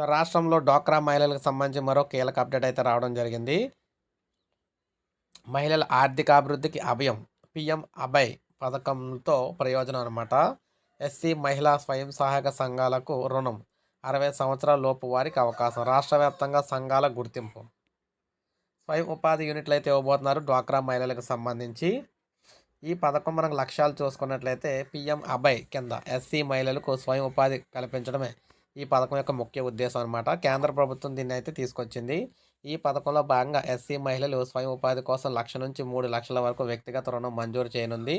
So రాష్ట్రంలో డ్వాక్రా మహిళలకు సంబంధించి మరో కీలక అప్డేట్ అయితే రావడం జరిగింది. మహిళల ఆర్థిక అభివృద్ధికి అభయం పిఎం అభయ్ పథకంతో ప్రయోజనం అనమాట ఎస్సీ మహిళా స్వయం సహాయక సంఘాలకు రుణం అరవై సంవత్సరాల లోపు వారికి అవకాశం రాష్ట్ర వ్యాప్తంగా సంఘాల గుర్తింపు. స్వయం ఉపాధి యూనిట్లు అయితే ఇవ్వబోతున్నారు డ్వాక్రా మహిళలకు సంబంధించి. ఈ పథకం మనకు లక్ష్యాలు చూసుకున్నట్లయితే పిఎం అభయ్ కింద ఎస్సీ మహిళలకు స్వయం ఉపాధి కల్పించడమే ఈ పథకం యొక్క ముఖ్య ఉద్దేశం అనమాట కేంద్ర ప్రభుత్వం దీన్ని అయితే తీసుకొచ్చింది. ఈ పథకంలో భాగంగా ఎస్సీ మహిళలు స్వయం ఉపాధి కోసం లక్ష నుంచి మూడు లక్షల వరకు వ్యక్తిగత రుణం మంజూరు చేయనుంది.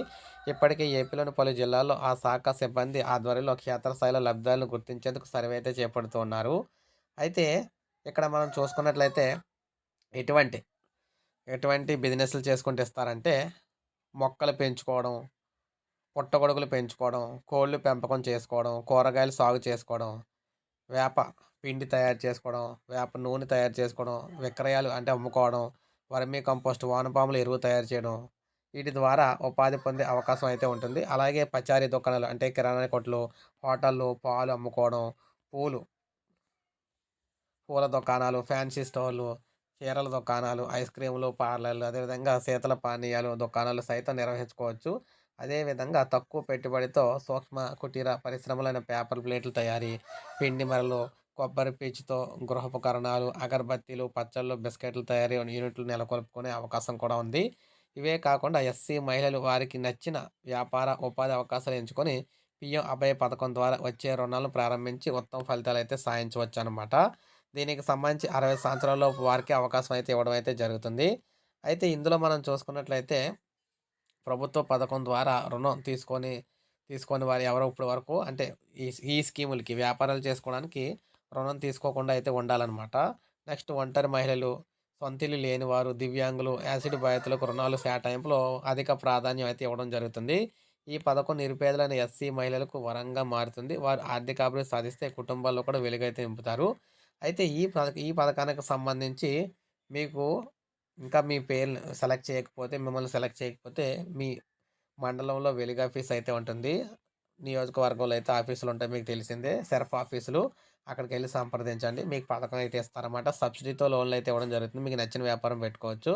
ఇప్పటికే ఏపీలోని పలు జిల్లాల్లో ఆ శాఖ సిబ్బంది ఆధ్వర్యంలో క్షేత్రస్థాయిలో లబ్ధాలను గుర్తించేందుకు సర్వే అయితే చేపడుతున్నారు. అయితే ఇక్కడ మనం చూసుకున్నట్లయితే ఎటువంటి ఎటువంటి బిజినెస్లు చేసుకుంటూ ఇస్తారంటే మొక్కలు పెంచుకోవడం పుట్టగొడుగులు పెంచుకోవడం కోళ్ళు పెంపకం చేసుకోవడం కూరగాయలు సాగు చేసుకోవడం వేప పిండి తయారు చేసుకోవడం వేప నూనె తయారు చేసుకోవడం విక్రయాలు అంటే అమ్ముకోవడం వర్మీ కంపోస్ట్ వానపాములు ఎరువు తయారు చేయడం వీటి ద్వారా ఉపాధి పొందే అవకాశం అయితే ఉంటుంది. అలాగే పచారీ దుకాణాలు అంటే కిరాణా కొట్లు హోటళ్ళు పాలు అమ్ముకోవడం పూలు పూల దుకాణాలు ఫ్యాన్సీ స్టోర్లు చీరల దుకాణాలు ఐస్ క్రీములు పార్లర్లు అదేవిధంగా శీతల పానీయాలు దుకాణాలు సైతం నిర్వహించుకోవచ్చు. అదేవిధంగా తక్కువ పెట్టుబడితో సూక్ష్మ కుటీర పరిశ్రమలైన పేపర్ ప్లేట్లు తయారీ పిండి మరలు కొబ్బరి పీచుతో గృహోపకరణాలు అగరబత్తీలు పచ్చళ్ళు బిస్కెట్లు తయారీ యూనిట్లు నెలకొల్పుకునే అవకాశం కూడా ఉంది. ఇవే కాకుండా ఎస్సీ మహిళలు వారికి నచ్చిన వ్యాపార ఉపాధి అవకాశాలు ఎంచుకొని పిఎం అభయ పథకం ద్వారా వచ్చే రుణాలను ప్రారంభించి ఉత్తమ ఫలితాలు అయితే సాధించవచ్చు అనమాట దీనికి సంబంధించి అరవై సంవత్సరాల వారికి అవకాశం అయితే ఇవ్వడం అయితే జరుగుతుంది. అయితే ఇందులో మనం చూసుకున్నట్లయితే ప్రభుత్వ పథకం ద్వారా రుణం తీసుకొని తీసుకొని వారు ఎవరో ఇప్పటి వరకు అంటే ఈ ఈ స్కీములకి వ్యాపారాలు చేసుకోవడానికి రుణం తీసుకోకుండా అయితే ఉండాలన్నమాట. నెక్స్ట్ ఒంటరి మహిళలు సొంతిల్లు లేని వారు దివ్యాంగులు యాసిడ్ బాధితులకు రుణాలు కేటాయింపులో అధిక ప్రాధాన్యం అయితే ఇవ్వడం జరుగుతుంది. ఈ పథకం నిరుపేదలైన ఎస్సీ మహిళలకు వరంగా మారుతుంది. వారు ఆర్థిక అభివృద్ధి సాధిస్తే కుటుంబాల్లో కూడా వెలుగైతే నింపుతారు. అయితే ఈ పథక ఈ పథకానికి సంబంధించి మీకు ఇంకా మీ పేరు సెలెక్ట్ చేయకపోతే మిమ్మల్ని సెలెక్ట్ చేయకపోతే మీ మండలంలో వెలుగు ఆఫీస్ అయితే ఉంటుంది. నియోజకవర్గంలో అయితే ఆఫీసులు ఉంటాయి మీకు తెలిసిందే. సెర్ఫ్ ఆఫీసులు. అక్కడికి వెళ్ళి సంప్రదించండి. మీకు పథకం అయితే ఇస్తారన్నమాట. సబ్సిడీతో లోన్లు అయితే ఇవ్వడం జరుగుతుంది. మీకు నచ్చిన వ్యాపారం పెట్టుకోవచ్చు.